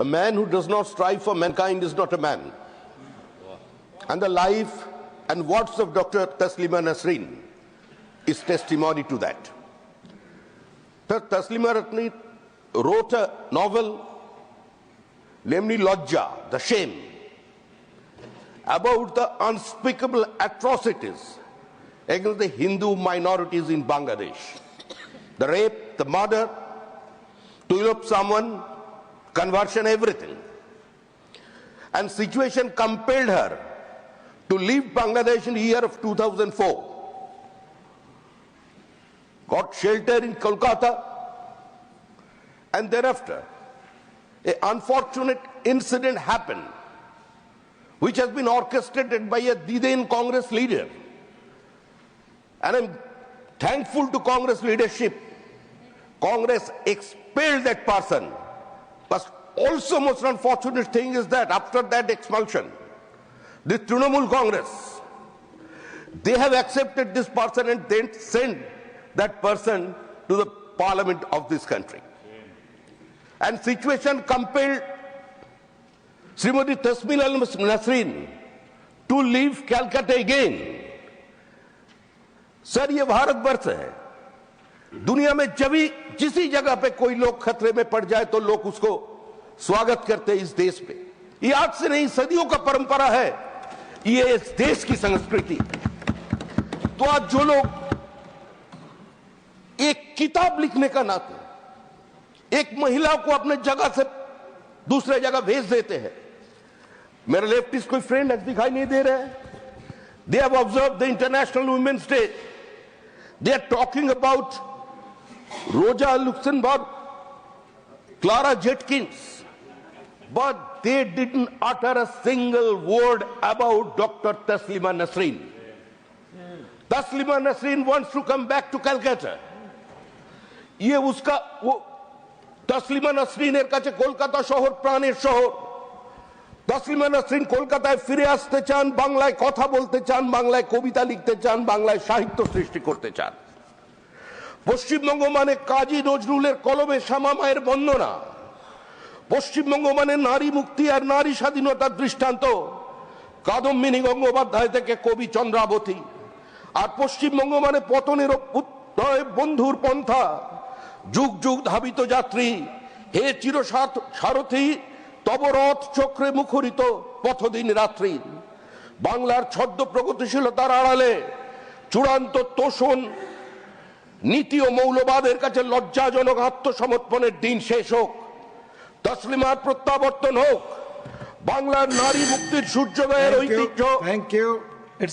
A man who does not strive for mankind is not a man. And the life and words of Dr. Taslima Nasreen is testimony to that. Ta- Taslima Nasreen wrote a novel, namely Lodja, the shame, about the unspeakable atrocities against the Hindu minorities in Bangladesh. The rape, the murder, to elope someone, conversion, everything. And situation compelled her to leave Bangladesh in the year of 2004. Got shelter in Kolkata, and thereafter, an unfortunate incident happened, which has been orchestrated by a Diden Congress leader. And I'm thankful to Congress leadership. Congress expelled that person. But also most unfortunate thing is that after that expulsion, the Trinamool Congress, they have accepted this person and then sent that person to the parliament of this country. And situation compelled Srimati Tasmin Al Nasreen to leave Calcutta again. Sir ये भारत वर्ष है दुनिया में जब भी जिसी जगह पे कोई लोग खतरे में पड़ जाए तो लोग उसको स्वागत करते इस देश पे। ये आज से नहीं, सदियों का परंपरा है ये इस देश की संस्कृति तो आज जो लोग एक किताब लिखने का नाते एक महिला को अपने जगह से दूसरे जगह भेज देते हैं। मेरे लेफ्टिस्ट कोई फ्रेंड दिखाई नहीं दे रहे हैं। They have observe the international women's day they are talking about Rosa Luxemburg Clara Zetkin but they didn't utter a single word about Dr. Taslima Nasreen. Taslima Nasreen wants to come back to Calcutta. ये उसका वो তসলিমা নাসরিনের কাছে কলকাতা শহর প্রাণের শহর তসলিমা নাসরিন কলকাতায় ফিরে আসতে চান বাংলায় কথা বলতে চান বাংলায় কবিতা লিখতে চান বাংলায় সাহিত্য সৃষ্টি করতে চান পশ্চিমবঙ্গ মানে কাজী নজরুলের কলমে শ্যামা মায়ের বন্দনা পশ্চিমবঙ্গ মানে নারী মুক্তি আর নারী স্বাধীনতার দৃষ্টান্ত। কাদম্বিনী গঙ্গোপাধ্যায় থেকে কবি চন্দ্রাবতী। আর পশ্চিমবঙ্গ মানে পতনের বন্ধুর পন্থা। যুগ যুগ ধাবিত যাত্রী। হে চির সারথী, তব রথ চক্রে মুখরিত পথদিন রাত্রি। বাংলার ছদ্ম প্রগতিশীলতার আড়ালে চূড়ান্ত তোষণ, নীতি ও মৌলবাদের কাছে লজ্জাজনক আত্মসমর্পণের দিন শেষ হোক। তসলিমার প্রত্যাবর্তন হোক বাংলার নারী মুক্তির সূর্যোদয়ের ঐতিহ্য থ্যাংক you.